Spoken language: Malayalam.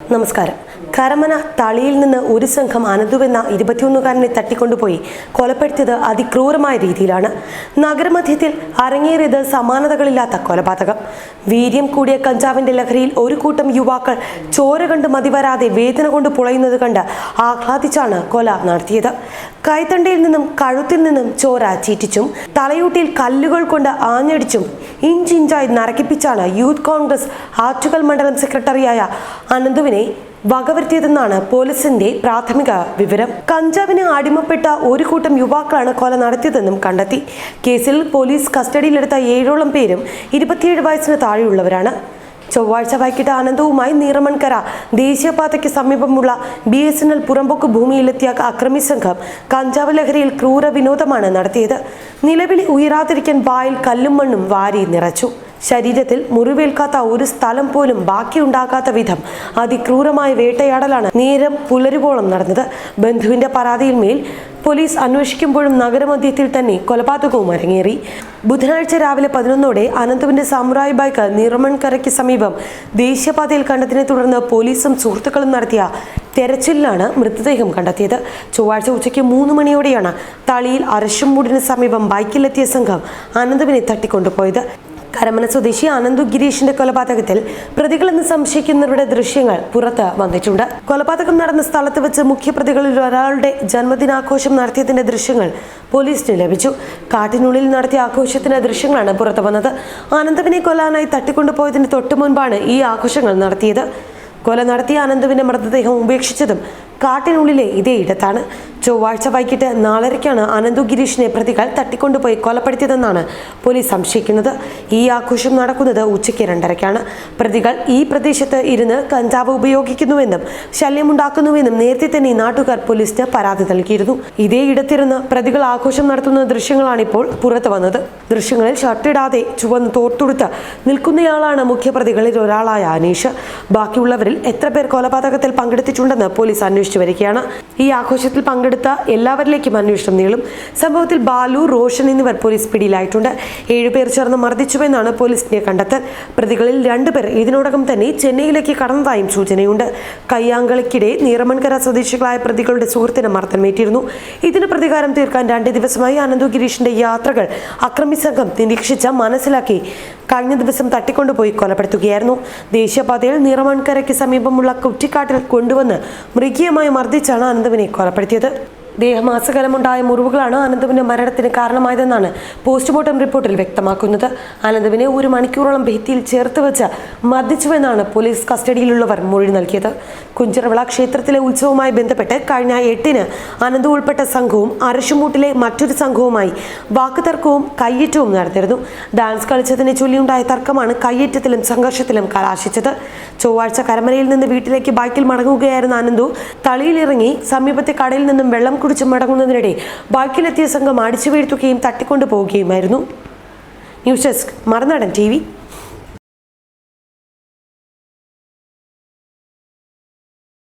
നമസ്കാരം. കരമന തളിയിൽ നിന്ന് ഒരു സംഘം അനന്തുവെന്ന ഇരുപത്തിയൊന്നുകാരനെ തട്ടിക്കൊണ്ടുപോയി കൊലപ്പെടുത്തിയത് അതിക്രൂരമായ രീതിയിലാണ്. നഗരമധ്യത്തിൽ അരങ്ങേറിയത് സമാനതകളില്ലാത്ത കൊലപാതകം. വീര്യം കൂടിയ കഞ്ചാവിന്റെ ലഹരിയിൽ ഒരു കൂട്ടം യുവാക്കൾ ചോര കണ്ട് മതിവരാതെ വേദന കൊണ്ട് പുളയുന്നത് കണ്ട് ആഹ്ലാദിച്ചാണ് കൊല നടത്തിയത്. കൈത്തണ്ടയിൽ നിന്നും കഴുത്തിൽ നിന്നും ചോര ചീറ്റിച്ചും തലയൂട്ടിൽ കല്ലുകൾ കൊണ്ട് ആഞ്ഞടിച്ചും ഇഞ്ചിഞ്ചായി നരക്കിപ്പിച്ചാണ് യൂത്ത് കോൺഗ്രസ് ആറ്റുകൽ മണ്ഡലം സെക്രട്ടറിയായ അനന്തുവിനെ വകവരുത്തിയതെന്നാണ് പോലീസിന്റെ പ്രാഥമിക വിവരം. കഞ്ചാവിന് അടിമപ്പെട്ട ഒരു കൂട്ടം യുവാക്കളാണ് കൊല നടത്തിയതെന്നും കണ്ടെത്തി. കേസിൽ പോലീസ് കസ്റ്റഡിയിലെടുത്ത ഏഴോളം പേരും ഇരുപത്തിയേഴ് വയസ്സിന് താഴെയുള്ളവരാണ്. ചൊവ്വാഴ്ച വൈകിട്ട് അനന്തവുമായി നീറമൺകര ദേശീയപാതയ്ക്ക് സമീപമുള്ള ബി എസ് എൻ എൽ പുറമ്പോക്ക് ഭൂമിയിലെത്തിയ അക്രമി സംഘം കഞ്ചാവ് ലഹരിയിൽ ക്രൂര വിനോദമാണ് നടത്തിയത്. നിലവിളി ഉയരാതിരിക്കാൻ വായിൽ കല്ലും മണ്ണും വാരി നിറച്ചു. ശരീരത്തിൽ മുറിവേൽക്കാത്ത ഒരു സ്ഥലം പോലും ബാക്കിയുണ്ടാകാത്ത വിധം അതിക്രൂരമായ വേട്ടയാടലാണ് നേരം പുലരുവോളം നടന്നത്. ബന്ധുവിന്റെ പരാതിയിൽ മേൽ പോലീസ് അന്വേഷിക്കുമ്പോഴും നഗരമധ്യത്തിൽ തന്നെ കൊലപാതകവും അരങ്ങേറി. ബുധനാഴ്ച രാവിലെ പതിനൊന്നോടെ അനന്തുവിന്റെ സാമുറായി ബൈക്ക് നിറമൺകരയ്ക്ക് സമീപം ദേശീയപാതയിൽ കണ്ടതിനെ തുടർന്ന് പോലീസും സുഹൃത്തുക്കളും നടത്തിയ തെരച്ചിലിലാണ് മൃതദേഹം കണ്ടെത്തിയത്. ചൊവ്വാഴ്ച ഉച്ചയ്ക്ക് മൂന്ന് മണിയോടെയാണ് തളിയിൽ അരശുംമൂടിന് സമീപം ബൈക്കിലെത്തിയ സംഘം അനന്തുവിനെ തട്ടിക്കൊണ്ടുപോയത്. കരമന സ്വദേശി ആനന്ദു ഗിരീഷിന്റെ കൊലപാതകത്തിൽ പ്രതികളെന്ന് സംശയിക്കുന്നവരുടെ ദൃശ്യങ്ങൾ പുറത്ത് വന്നിട്ടുണ്ട്. കൊലപാതകം നടന്ന സ്ഥലത്ത് വെച്ച് മുഖ്യപ്രതികളിൽ ഒരാളുടെ ജന്മദിനാഘോഷം നടത്തിയതിന്റെ ദൃശ്യങ്ങൾ പോലീസിന് ലഭിച്ചു. കാട്ടിനുള്ളിൽ നടത്തിയ ആഘോഷത്തിന്റെ ദൃശ്യങ്ങളാണ് പുറത്തു വന്നത്. ആനന്ദവിനെ കൊല്ലാനായി തട്ടിക്കൊണ്ടുപോയതിന് തൊട്ടു മുൻപാണ് ഈ ആഘോഷങ്ങൾ നടത്തിയത്. കൊല നടത്തിയ അനന്തുവിന്റെ മൃതദേഹം ഉപേക്ഷിച്ചതും കാട്ടിനുള്ളിലെ ഇതേ ഇടത്താണ്. ചൊവ്വാഴ്ച വൈകിട്ട് നാലരയ്ക്കാണ് അനന്തു ഗിരീഷിനെ പ്രതികൾ തട്ടിക്കൊണ്ടുപോയി കൊലപ്പെടുത്തിയതെന്നാണ് പോലീസ് സംശയിക്കുന്നത്. ഈ ആഘോഷം നടക്കുന്നത് ഉച്ചയ്ക്ക് രണ്ടരയ്ക്കാണ്. പ്രതികൾ ഈ പ്രദേശത്ത് ഇരുന്ന് കഞ്ചാവ് ഉപയോഗിക്കുന്നുവെന്നും ശല്യമുണ്ടാക്കുന്നുവെന്നും നേരത്തെ തന്നെ നാട്ടുകാർ പോലീസിന് പരാതി നൽകിയിരുന്നു. ഇതേ ഇടത്തിരുന്ന് പ്രതികൾ ആഘോഷം നടത്തുന്ന ദൃശ്യങ്ങളാണ് ഇപ്പോൾ പുറത്തു വന്നത്. ദൃശ്യങ്ങളിൽ ഷർട്ടിടാതെ ചുവന്ന് തോർത്തുടുത്ത് നിൽക്കുന്നയാളാണ് മുഖ്യപ്രതികളിൽ ഒരാളായ അനീഷ്. ബാക്കിയുള്ളവരിൽ എത്ര പേർ കൊലപാതകത്തിൽ പങ്കെടുത്തിട്ടുണ്ടെന്ന് പോലീസ് അന്വേഷിച്ചു വരികയാണ്. ഈ ആഘോഷത്തിൽ പങ്കെടുത്ത എല്ലാവരിലേക്കും അന്വേഷണം നീളും. സംഭവത്തിൽ ബാലു റോഷൻ എന്നിവർ പോലീസ് പിടിയിലായിട്ടുണ്ട്. ഏഴുപേർ ചേർന്ന് മർദ്ദിച്ചുവെന്നാണ് പോലീസിന്റെ കണ്ടെത്തൽ. പ്രതികളിൽ രണ്ടുപേർ ഇതിനോടകം തന്നെ ചെന്നൈയിലേക്ക് കടന്നതായും സൂചനയുണ്ട്. കയ്യാങ്കളിക്കിടെ നീറമൺകര സ്വദേശികളായ പ്രതികളുടെ സുഹൃത്തിന് മർദ്ദനമേറ്റിരുന്നു ഇതിന് പ്രതികാരം തീർക്കാൻ രണ്ട് ദിവസമായി അനന്തു ഗിരീഷിന്റെ യാത്രകൾ അക്രമി സംഘം നിരീക്ഷിച്ച മനസ്സിലാക്കി. കഴിഞ്ഞ ദിവസം തട്ടിക്കൊണ്ടുപോയി കൊലപ്പെടുത്തുകയായിരുന്നു. ദേശീയപാതയിൽ നിറമൺകരയ്ക്ക് സമീപമുള്ള കുറ്റിക്കാട്ടിൽ കൊണ്ടുവന്ന് മൃഗീയമായി മർദ്ദിച്ചാണ് അനന്തവിനെ കൊലപ്പെടുത്തിയത്. ദേഹമാസകലമുണ്ടായ മുറിവുകളാണ് അനന്തവിന്റെ മരണത്തിന് കാരണമായതെന്നാണ് പോസ്റ്റ്മോർട്ടം റിപ്പോർട്ടിൽ വ്യക്തമാക്കുന്നത്. അനന്തുവിനെ ഒരു മണിക്കൂറോളം ഭിത്തിയിൽ ചേർത്ത് വെച്ച് മർദ്ദിച്ചുവെന്നാണ് പോലീസ് കസ്റ്റഡിയിലുള്ളവർ മൊഴി നൽകിയത്. കുഞ്ചിറവിള ക്ഷേത്രത്തിലെ ഉത്സവവുമായി ബന്ധപ്പെട്ട് കഴിഞ്ഞ എട്ടിന് അനന്തു ഉൾപ്പെട്ട സംഘവും അരശുമൂട്ടിലെ മറ്റൊരു സംഘവുമായി വാക്കുതർക്കവും കയ്യേറ്റവും നടത്തിയിരുന്നു. ഡാൻസ് കളിച്ചതിനെ ചൊല്ലിയുണ്ടായ തർക്കമാണ് കയ്യേറ്റത്തിലും സംഘർഷത്തിലും കലാശിച്ചത്. ചൊവ്വാഴ്ച കരമനയിൽ നിന്ന് വീട്ടിലേക്ക് ബൈക്കിൽ മടങ്ങുകയായിരുന്ന അനന്തു തളിയിലിറങ്ങി സമീപത്തെ കടയിൽ നിന്നും വെള്ളം കുടിച്ച് മടങ്ങുന്നതിനിടെ ബൈക്കിലെത്തിയ സംഘം അടിച്ചു വീഴ്ത്തുകയും തട്ടിക്കൊണ്ടു പോവുകയുമായിരുന്നു ന്യൂസ് ഡെസ്ക് മറുനാടൻ ടി